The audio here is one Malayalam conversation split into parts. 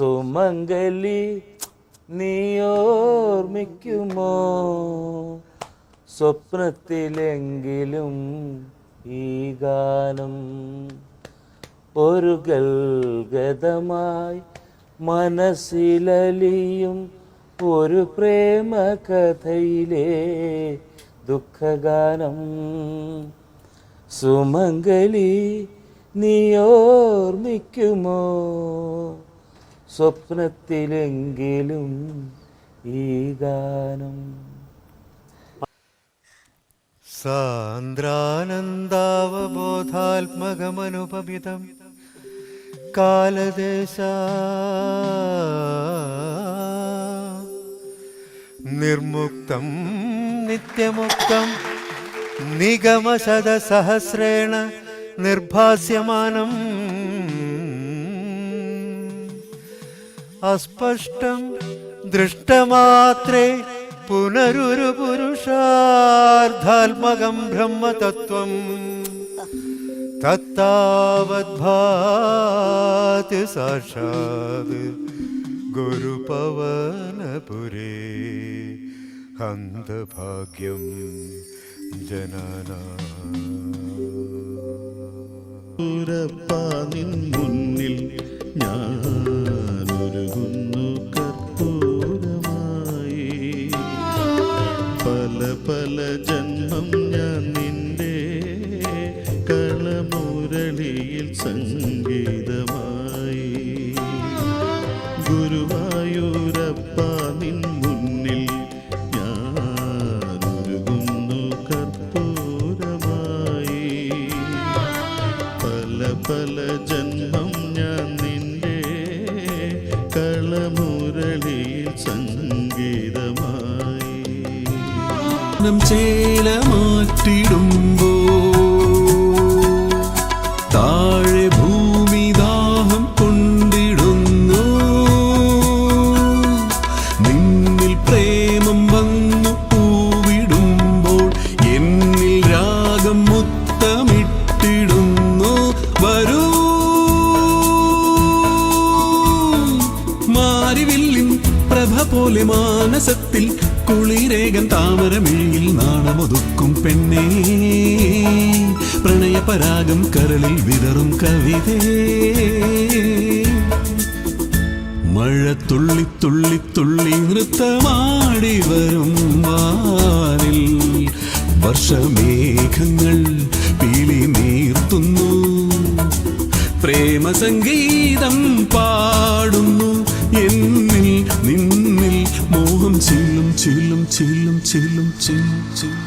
സുമംഗലി നീ ഓർമ്മിക്കുമോ? സ്വപ്നത്തിലെങ്കിലും ഈ ഗാനം ഒരു ഗൽഗതമായി മനസ്സിലലിയും ഒരു പ്രേമ കഥയിലെ ദുഃഖഗാനം. സുമംഗലി നീ ഓർമ്മിക്കുമോ? സ്വപ്നത്തിലെങ്കിലും ഈ ഗാനം. സാന്ദ്രാനന്ദാവബോധാത്മകമനുപമിതം. കാലദേശ നിർമുക്തം നിത്യമുക്തം നിഗമശതസഹസ്രേണ നിർഭാസ്യമാനം. അസ്പഷ്ടം ദൃഷ്ടമാത്രേ പുനരുരു പുരുഷാർത്ഥാത്മകം ബ്രഹ്മതത്വം. തത്താവദ്ഭാതി സാക്ഷാത് ഗുരുപവനപുരേ. ഹന്തഭാഗ്യം ജനനാ. നിൻ പല ജന്മം ഞാൻ നിന്റെ കളമുരളിയിൽ സംഗീതമായി. ഗുരുവായൂരപ്പ നിൻ മുന്നിൽ ഞാനൊരുകുന്നു കർപ്പൂരമായി. പല പല ജന്മം ഞാൻ നിന്റെ കളമുരളിയിൽ സംഗീതമായി நம் சேல மாற்றிடும் പോലെ മാനസത്തിൽ കുളിരേകൻ താമരമിഴിയിൽ നാണമൊതുക്കും പെണ്ണേ. പ്രണയപരാഗം കരളിൽ വിതറും കവിതേ. മഴ തുള്ളി തുള്ളി തുള്ളി നൃത്തമാടി വരും വാനിൽ. വർഷമേഘങ്ങൾ പീലി നീർത്തുന്നു. പ്രേമസംഗീതം പാടുന്നു. നിന്നിൽ മോഹം ചെല്ലും ചെല്ലും ചെല്ലും ചെല്ലും ചെല്ലും ചെല്ലും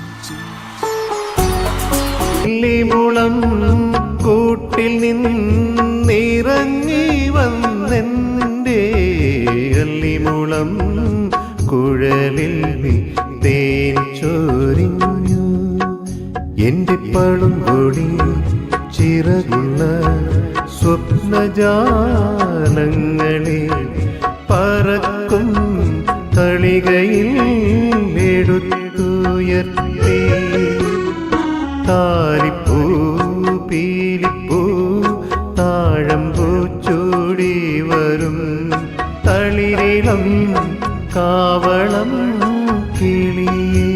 കൂട്ടിൽ നിന്നിറങ്ങി വന്നെന്റെ അല്ലിമുളം കുഴലിൽ നീ തേൻ ചോരിഞ്ഞു. എന്റെ കൊടി ചിറകുള്ള സ്വപ്നജാലങ്ങളിൽ പറക്കും തളികയിൽ എടുത്തുയർത്തി താലിപ്പൂ പീലിപ്പൂ താഴമ്പൂച്ചൂടി വരും തളിരിളം കാവളം കിളിയേ